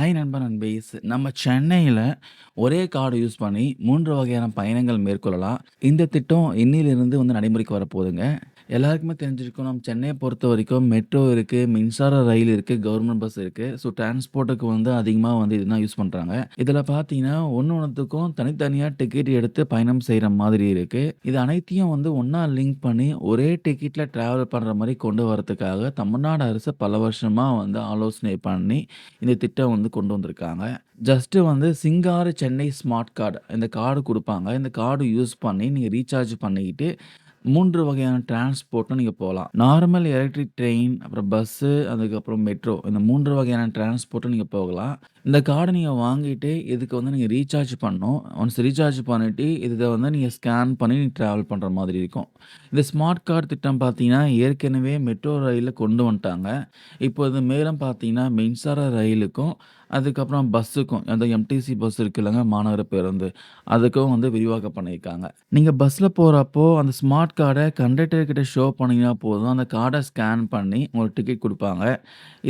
Hi நண்பா நண்பீஸ் நம்ம சென்னையில் ஒரே கார்டு யூஸ் பண்ணி மூன்று வகையான பயணங்கள் மேற்கொள்ளலாம். இந்த திட்டம் இன்னிலிருந்து வந்து நடைமுறைக்கு வரப்போகுதுங்க. எல்லாருக்குமே தெரிஞ்சிருக்கும். நம்ம சென்னையை பொறுத்த வரைக்கும் மெட்ரோ இருக்குது மின்சார ரயில் இருக்குது கவர்மெண்ட் பஸ் இருக்குது ஸோ டிரான்ஸ்போர்ட்டுக்கு வந்து அதிகமாக வந்து இதுதான் யூஸ் பண்ணுறாங்க இதில் பார்த்தீங்கன்னா, ஒன்று ஒன்றுத்துக்கும் தனித்தனியாக டிக்கெட் எடுத்து பயணம் செய்கிற மாதிரி இருக்குது இது அனைத்தையும் வந்து ஒன்றா லிங்க் பண்ணி ஒரே டிக்கெட்டில் ட்ராவல் பண்ணுற மாதிரி கொண்டு வரதுக்காக தமிழ்நாடு அரசு பல வருஷமாக வந்து ஆலோசனை பண்ணி, இந்த திட்டம் வந்து கொண்டு வந்திருக்காங்க. ஜஸ்ட்டு வந்து சிங்காறு சென்னை ஸ்மார்ட் கார்டு இந்த கார்டு கொடுப்பாங்க. இந்த கார்டு யூஸ் பண்ணி நீங்கள் ரீசார்ஜ் பண்ணிக்கிட்டு மூன்று வகையான டிரான்ஸ்போர்ட்டும் நீங்கள் போகலாம் நார்மல் எலக்ட்ரிக் ட்ரெயின், அப்புறம் பஸ்ஸு, அதுக்கப்புறம் மெட்ரோ இந்த மூன்று வகையான டிரான்ஸ்போர்ட்டும் நீங்கள் போகலாம். இந்த கார்டை நீங்கள் வாங்கிட்டு, இதுக்கு வந்து நீங்கள் ரீசார்ஜ் பண்ணணும். ஒன்ஸ் ரீசார்ஜ் பண்ணிவிட்டு இதை வந்து நீங்கள் ஸ்கேன் பண்ணி நீங்கள் ட்ராவல் பண்ணுற மாதிரி இருக்கும். இந்த ஸ்மார்ட் கார்டு திட்டம் பார்த்தீங்கன்னா, ஏற்கனவே மெட்ரோ ரயிலில் கொண்டு வந்துட்டாங்க. இப்போ இது மேலும் பார்த்தீங்கன்னா, மின்சார ரயிலுக்கும், அதுக்கப்புறம் பஸ்ஸுக்கும் அந்த எம்டிசி பஸ் இருக்குல்லங்க மாநகர பேருந்து, அதுக்கும் வந்து விரிவாக்கம் பண்ணியிருக்காங்க. நீங்கள் பஸ்ஸில் போகிறப்போ அந்த ஸ்மார்ட் கார்டை கண்டக்டர் கிட்ட ஷோ பண்ணிங்கன்னா போதும். அந்த கார்டை ஸ்கேன் பண்ணி உங்களுக்கு டிக்கெட் கொடுப்பாங்க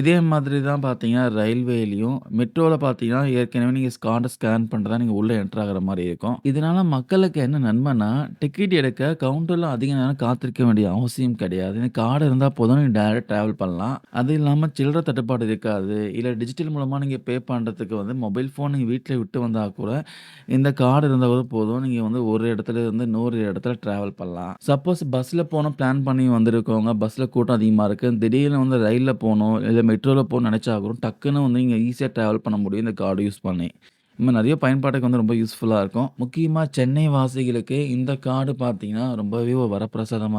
இதே மாதிரி தான் பார்த்தீங்கன்னா, ரயில்வேலையும் மெட்ரோவில் பார்த்தீங்கன்னா, ஏற்கனவே நீங்கள் கார்டை ஸ்கேன் பண்ணிட்டு தான் உள்ளே என்டர் ஆகிற மாதிரி இருக்கும். இதனால் மக்களுக்கு என்ன நன்மைன்னா, டிக்கெட் எடுக்க கவுண்டரில் அதிக நேரம் காத்திருக்க வேண்டிய அவசியம் கிடையாது. இந்த கார்டு இருந்தால் போதும் நீங்கள் டைரக்ட் ட்ராவல் பண்ணலாம். அது இல்லாமல் சில்லற தட்டுப்பாடு இருக்காது. இல்லை டிஜிட்டல் மூலமாக நீங்கள் பே பண்ணுறதுக்கு வந்து மொபைல் ஃபோன் நீங்கள் வீட்டில் விட்டு வந்தால் கூட, இந்த கார்டு இருந்தால் போதும். நீங்கள் வந்து ஒரு இடத்துல இருந்து நூறு இடத்துல ட்ராவல் பண்ணலாம். சப்போஸ் பஸ்ஸில் போணும் பிளான் பண்ணி வந்திருக்கவங்க, பஸ்ஸில் கூட்டம் அதிகமாக இருக்குது திடீர்னு வந்து ரயிலில் போகணும் இல்லை மெட்ரோவில் போகணும்னு நினச்சா கூட டக்குன்னு வந்து நீங்கள் ஈஸியாக ட்ராவல் பண்ண முடியும் இந்த கார்டு யூஸ் பண்ணி. நம்ம நிறைய பயன்பாட்டுக்கு வந்து ரொம்ப யூஸ்ஃபுல்லாக இருக்கும். முக்கியமாக சென்னை வாசிகளுக்கு இந்த கார்டு பார்த்தீங்கன்னா, ரொம்பவே ஒரு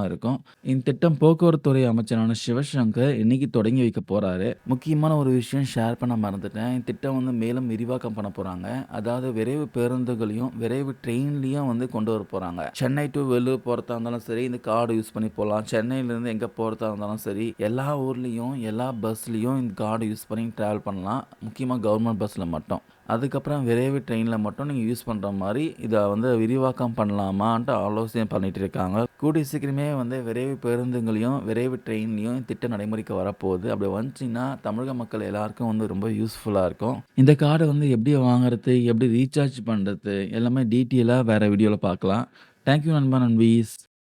இருக்கும். இந்த திட்டம் போக்குவரத்துறை அமைச்சரான சிவசங்கர் இன்னைக்கு தொடங்கி வைக்க போகிறாரு முக்கியமான ஒரு விஷயம் ஷேர் பண்ண மறந்துட்டேன். இந்த திட்டம் வந்து மேலும் விரிவாக்கம் பண்ண போகிறாங்க அதாவது விரைவு பேருந்துகளையும், விரைவு ட்ரெயின்லையும் வந்து கொண்டு வர போகிறாங்க சென்னை டூ வெள்ளூர் போகிறதா இருந்தாலும் சரி, இந்த கார்டு யூஸ் பண்ணி போகலாம் சென்னையிலேருந்து எங்கே போகிறதா இருந்தாலும் சரி, எல்லா ஊர்லேயும் எல்லா பஸ்லேயும் இந்த கார்டு யூஸ் பண்ணி ட்ராவல் பண்ணலாம். முக்கியமாக கவர்மெண்ட் பஸ்ஸில் மட்டும். அதுக்கப்புறம் விரைவு ட்ரெயினில் மட்டும் நீங்கள் யூஸ் பண்ணுற மாதிரி இதை வந்து விரிவாக்கம் பண்ணலாமான்ட்டு ஆலோசனை பண்ணிகிட்டு இருக்காங்க. கூடிய சீக்கிரமே வந்து விரைவு பேருந்துங்களையும் விரைவு ட்ரெயின்லையும் திட்ட நடைமுறைக்கு வரப்போகுது. அப்படி வந்துச்சுன்னா, தமிழக மக்கள் எல்லாருக்கும் வந்து ரொம்ப யூஸ்ஃபுல்லாக இருக்கும். இந்த கார்டை வந்து எப்படி வாங்குறது? எப்படி ரீசார்ஜ் பண்ணுறது எல்லாமே டீட்டெயிலாக வேறு வீடியோவில் பார்க்கலாம். தேங்க் யூ நண்பா, நண்பீஸ்.